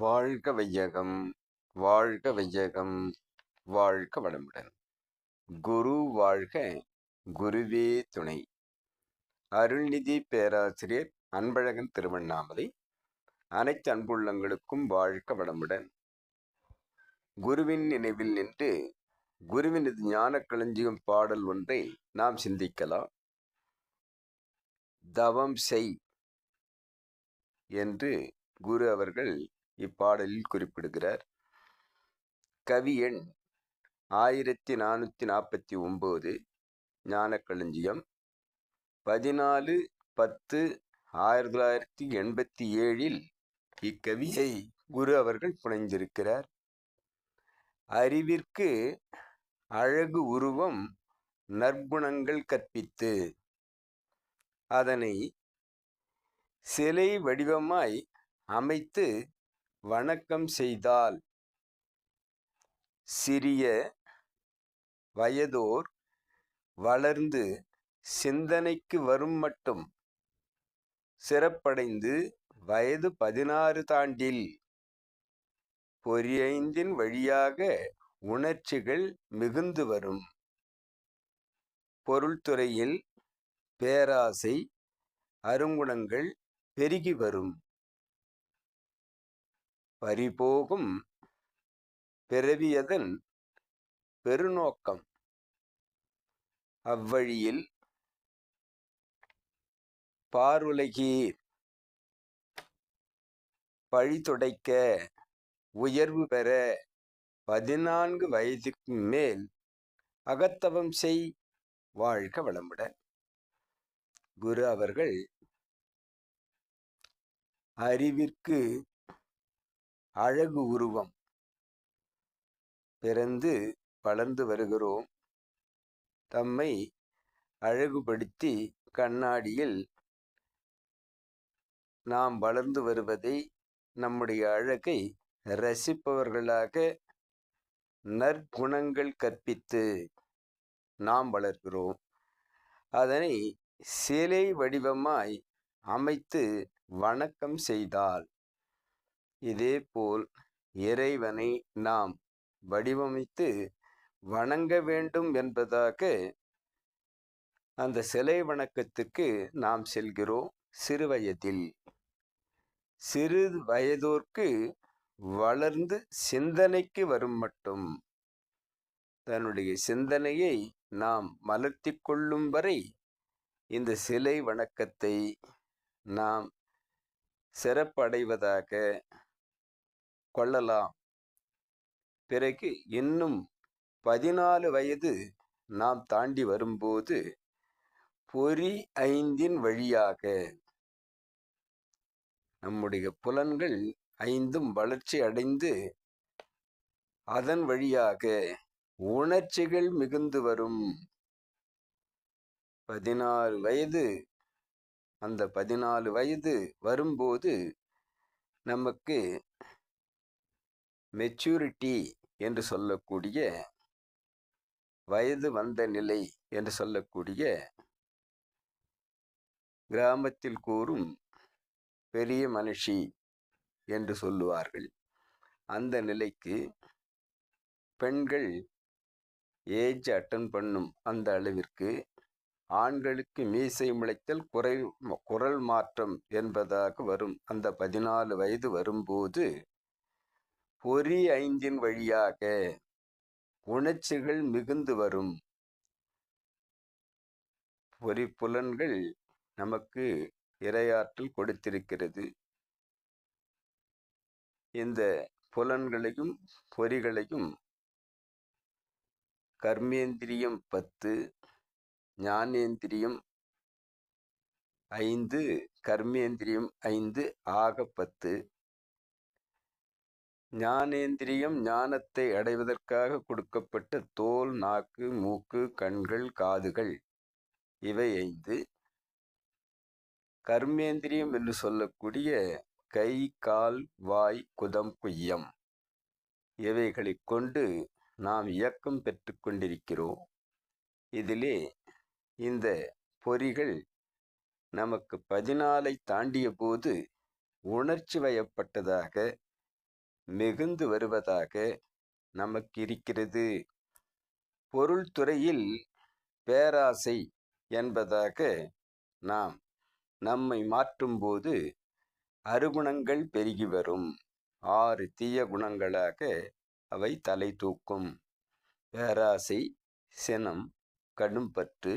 வாழ்க வையகம் வாழ்க வையகம் வாழ்க வளமுடன். குரு வாழ்க குருவே துணை. அருள்நிதி பேராசிரியர் அன்பழகன் திருவண்ணாமலை அனைத்து அன்புள்ளங்களுக்கும் வாழ்க வளமுடன். குருவின் நினைவில் நின்று குருவினது ஞான களஞ்சியம் பாடல் ஒன்றை நாம் சிந்திக்கலாம். தவம் செய் என்று குரு அவர்கள் இப்பாடலில் குறிப்பிடுகிறார். கவி எண் ஆயிரத்தி நானூற்றி நாற்பத்தி ஒம்பது ஞானக்களஞ்சியம். பதினாலு பத்து ஆயிரத்தி தொள்ளாயிரத்தி எண்பத்தி ஏழில் இக்கவியை குரு அவர்கள் புனைந்திருக்கிறார். அறிவிற்கு அழகு உருவம் நற்குணங்கள் கற்பித்து அதனை சிலை வடிவமாய் அமைத்து வணக்கம் செய்தால் சிறிய வயதோர் வளர்ந்து சிந்தனைக்கு வரும் மட்டும் சிறப்படைந்து வயது பதினாறு தாண்டில் பொறியைந்தின் வழியாக உணர்ச்சிகள் மிகுந்து வரும். பொருள்துறையில் பேராசை அருங்குணங்கள் பெருகி வரும். பறிபோகும் பிறவியதன் பெருநோக்கம். அவ்வழியில் பாருலகீர் பழித்துடைக்க உயர்வு பெற பதினான்கு வயதுக்கு மேல் அகத்தவம் செய் வாழ்க வளமுடன் குரு அவர்கள் அறிவிற்கு அழகு உருவம். பிறந்து வளர்ந்து வருகிறோம். தம்மை அழகுபடுத்தி கண்ணாடியில் நாம் வளர்ந்து வருவதை நம்முடைய அழகை ரசிப்பவர்களாக நற்குணங்கள் கற்பித்து நாம் வளர்கிறோம். அதனை சிலை வடிவமாய் அமைத்து வணக்கம் செய்தால் இதேபோல் இறைவனை நாம் வடிவமைத்து வணங்க வேண்டும் என்பதாக அந்த சிலை வணக்கத்துக்கு நாம் செல்கிறோம் சிறுவயதில் சிறு வயதோர்க்கு வளர்ந்து சிந்தனைக்கு வரும் மட்டும். தன்னுடைய சிந்தனையை நாம் மலர்த்தி கொள்ளும் வரை இந்த சிலை வணக்கத்தை நாம் சிறப்படைவதாக கொள்ளலாம். பிறகு இன்னும் பதினாலு வயது நாம் தாண்டி வரும்போது பொறி ஐந்தின் வழியாக நம்முடைய புலன்கள் ஐந்தும் வளர்ச்சி அடைந்து அதன் வழியாக உணர்ச்சிகள் மிகுந்து வரும். பதினாறு வயது அந்த பதினாலு வயது வரும்போது நமக்கு மெச்சூரிட்டி என்று சொல்லக்கூடிய வயது வந்த நிலை என்று சொல்லக்கூடிய கிராமத்தில் கூறும் பெரிய மனுஷி என்று சொல்லுவார்கள். அந்த நிலைக்கு பெண்கள் ஏஜ் அட்டன் பண்ணும் அந்த அளவிற்கு ஆண்களுக்கு மீசை முளைத்தல் குறை குரல் மாற்றம் என்பதாக வரும். அந்த பதினாலு வயது வரும்போது பொறி ஐந்தின் வழியாக உணர்ச்சிகள் மிகுந்து வரும். பொறி புலன்கள் நமக்கு இரையாற்றல் கொடுத்திருக்கிறது. இந்த புலன்களையும் பொறிகளையும் கர்மேந்திரியம் பத்து ஞானேந்திரியம் ஐந்து கர்மேந்திரியம் ஐந்து ஆக பத்து. ஞானேந்திரியம் ஞானத்தை அடைவதற்காக கொடுக்கப்பட்ட தோல் நாக்கு மூக்கு கண்கள் காதுகள் இவை ஐந்து. கர்மேந்திரியம் என்று சொல்லக்கூடிய கை கால் வாய் குதம் குய்யம் இவைகளை கொண்டு நாம் இயக்கம் பெற்று கொண்டிருக்கிறோம். இதிலே இந்த பொறிகள் நமக்கு பதினாலை தாண்டிய போது உணர்ச்சி வயப்பட்டதாக மிகுந்து வருவதாக நமக்கு இருக்கிறது பொருள் துறையில் பேராசை என்பதாக நாம் நம்மை மாற்றும்போது அருகுணங்கள் பெருகி வரும். ஆறு தீய குணங்களாக அவை தலை தூக்கும். பேராசை சினம் கடும்பற்று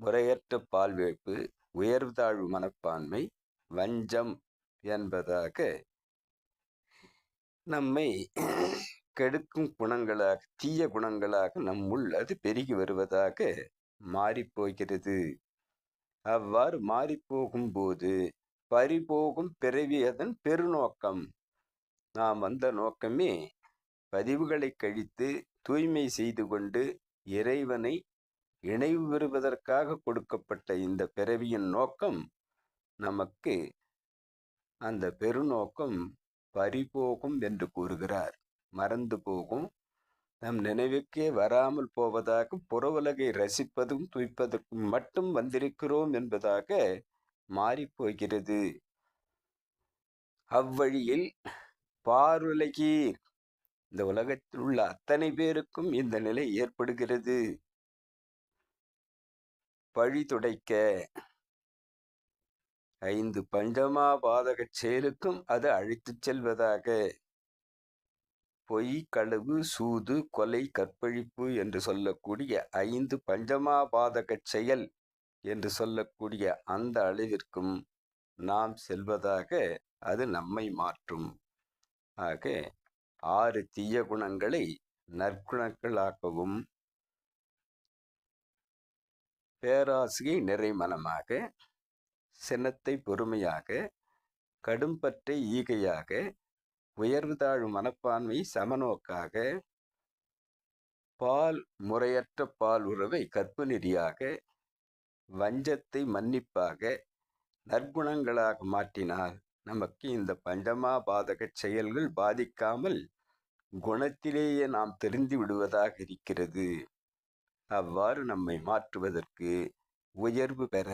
முறையற்ற பால்வேப்பு உயர்தாழ்வு மனப்பான்மை வஞ்சம் என்பதாக நம்மை கெடுக்கும் குணங்களாக தீய குணங்களாக நம்முள் அது பெருகி வருவதாக மாறிப்போகிறது. அவ்வாறு மாறிப்போகும்போது பறிபோகும் பிறவி அதன் பெருநோக்கம். நாம் வந்த நோக்கமே பதிவுகளை கழித்து தூய்மை செய்து கொண்டு இறைவனை இணைவு பெறுவதற்காக கொடுக்கப்பட்ட இந்த பிறவியின் நோக்கம் நமக்கு அந்த பெருநோக்கம் பறிபோகும் என்று கூறுகிறார். மறந்து போகும். நம் நினைவுக்கே வராமல் போவதாக புறவுலகை ரசிப்பதும் துய்ப்பதற்கும் மட்டும் வந்திருக்கிறோம் என்பதாக மாறிப்போகிறது. அவ்வழியில் பாருலகீர் இந்த உலகத்தில் உள்ள அத்தனை பேருக்கும் இந்த நிலை ஏற்படுகிறது. பழி துடைக்க ஐந்து பஞ்சமா பாதகச் செயலுக்கும் அது அழைத்துச் செல்வதாக. பொய் களவு சூது கொலை கற்பழிப்பு என்று சொல்லக்கூடிய ஐந்து பஞ்சமாவாதகச் செயல் என்று சொல்லக்கூடிய அந்த அளவிற்கும் நாம் செல்வதாக அது நம்மை மாற்றும். ஆக ஆறு தீய குணங்களை நற்குணங்களாக்கவும் பேராசிரியை நிறைமனமாக சினத்தை பொறுமையாக கடும்பற்றை ஈகையாக உயர்வு தாழ்வு மனப்பான்மை சமநோக்காக பால் முறையற்ற பால் உறவை கற்பு நெறியாக வஞ்சத்தை மன்னிப்பாக நற்குணங்களாக மாற்றினால் நமக்கு இந்த பஞ்சமா பாதக செயல்கள் பாதிக்காமல் குணத்திலேயே நாம் தெரிந்து விடுவதாக இருக்கிறது. அவ்வாறு நம்மை மாற்றுவதற்கு உயர்வு பெற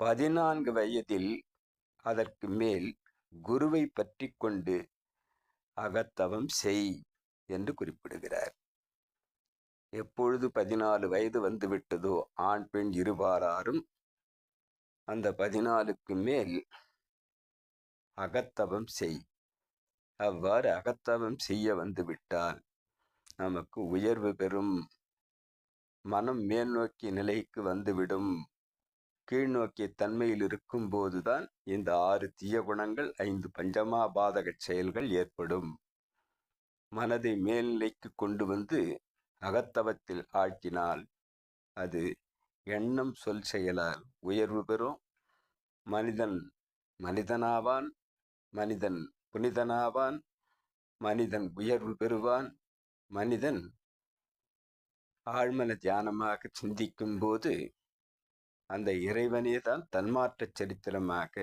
பதினான்கு வயதில் அதற்கு மேல் குருவை பற்றி கொண்டு அகத்தவம் செய் என்று குறிப்பிடுகிறார். எப்பொழுது பதினாலு வயது வந்துவிட்டதோ ஆண் பெண் இருபாராரும் அந்த பதினாலுக்கு மேல் அகத்தவம் செய். அவ்வாறு அகத்தவம் செய்ய வந்துவிட்டால் நமக்கு உயர்வு பெறும். மனம் மேல்நோக்கி நிலைக்கு வந்துவிடும் கீழ்நோக்கிய தன்மையில் இருக்கும் போதுதான் இந்த ஆறு தீய குணங்கள் ஐந்து பஞ்சமா பாதக செயல்கள் ஏற்படும். மனதை மேல்நிலைக்கு கொண்டு வந்து அகத்தவத்தில் ஆழ்த்தினால் அது எண்ணம் சொல் செயலால் உயர்வு பெறும். மனிதன் மனிதனாவான் மனிதன் புனிதனாவான் மனிதன் உயர்வு பெறுவான். மனிதன் ஆழ்மன தியானமாக சிந்திக்கும் போது அந்த இறைவனே தான் தன்மாற்ற சரித்திரமாக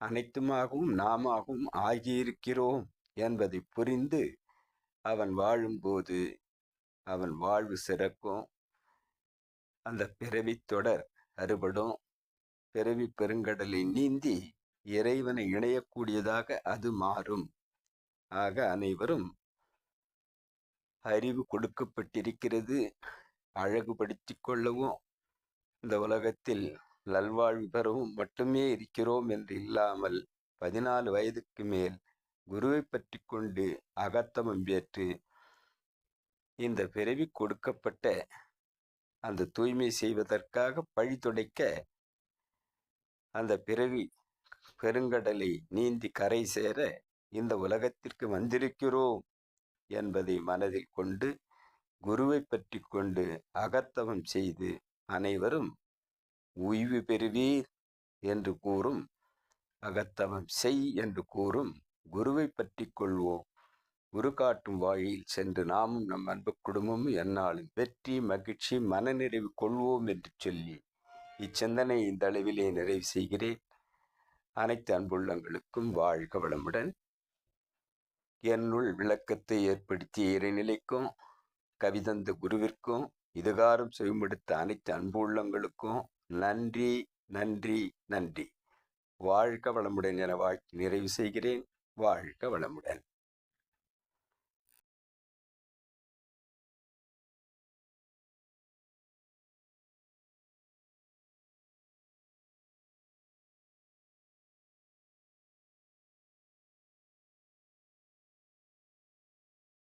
அனைத்துமாகவும் நாமாகவும் ஆகியிருக்கிறோம் என்பதை புரிந்து அவன் வாழும்போது அவன் வாழ்வு சிறக்கும். அந்த பிறவி தொடர் அறுபடும். பிறவி பெருங்கடலை நீந்தி இறைவனை இணையக்கூடியதாக அது மாறும். ஆக அனைவரும் அறிவு கொடுக்கப்பட்டிருக்கிறது. அழகுபடுத்தி கொள்ளவும் இந்த உலகத்தில் நல்வாழ்வு பெறவும் மட்டுமே இருக்கிறோம் என்று இல்லாமல் பதினாலு வயதுக்கு மேல் குருவை பற்றி கொண்டு அகத்தமம் ஏற்று இந்த பிறவி கொடுக்கப்பட்ட அந்த தூய்மை செய்வதற்காக பழி துடைக்க அந்த பிறவி பெருங்கடலை நீந்தி கரை சேர இந்த உலகத்திற்கு வந்திருக்கிறோம் என்பதை மனதில் கொண்டு குருவை பற்றி கொண்டு அகத்தவம் செய்து அனைவரும் உய்வு பெறுவீர் என்று கூறும் அகத்தவம் செய் என்று கூறும் குருவை பற்றி கொள்வோம். குரு காட்டும் வாயில் சென்று நாமும் நம் அன்பு குடும்பமும் என்னாலும் வெற்றி மகிழ்ச்சி மனநிறைவு கொள்வோம் என்று சொல்லி இச்சிந்தனை இந்த அளவிலே நிறைவு செய்கிறேன். அனைத்து அன்புள்ளங்களுக்கும் வாழ்க வளமுடன். என்னுள் விளக்கத்தை ஏற்படுத்திய இறைநிலைக்கும் கவிதந்த குருவிற்கும் இதுகாரம் செவிமடுத்த அனைத்து அன்பு உள்ளங்களுக்கும் நன்றி நன்றி நன்றி. வாழ்க வளமுடன் என வாழ்க்கை நிறைவு செய்கிறேன். வாழ்க வளமுடன்.